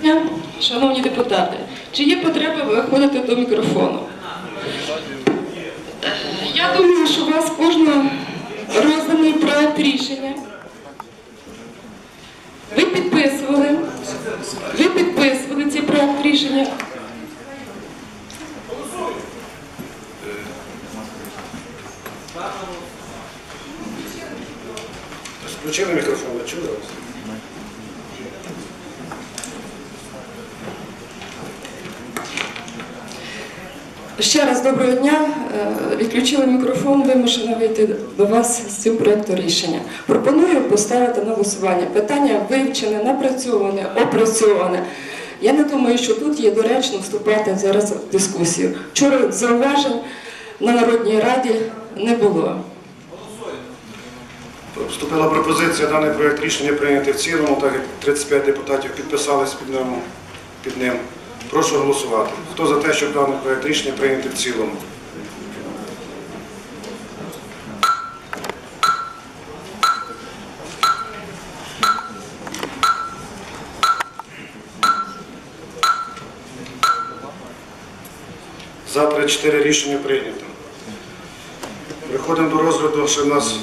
дня, шановні депутати. Чи є потреба виходити до мікрофону? Я думаю, що у вас кожного розданий проект рішення. Ви підписували, ви підписували цей проект рішення. Включили мікрофон, чули вас? Ще раз доброго дня. Е, Відключили мікрофон, вимушена вийти до вас з цим проектом рішення. Пропоную поставити на голосування. Питання вивчене, напрацьоване, опрацьоване. Я не думаю, що тут є доречно вступати зараз в дискусію. Вчора зауважень на Народній Раді не було. Вступила пропозиція даний проєкт рішення прийняти в цілому, так як 35 депутатів підписались під ним. Прошу голосувати. Хто за те, щоб даний проєкт рішення прийняти в цілому? За 34 рішення прийнято. Переходимо до розгляду, ще в нас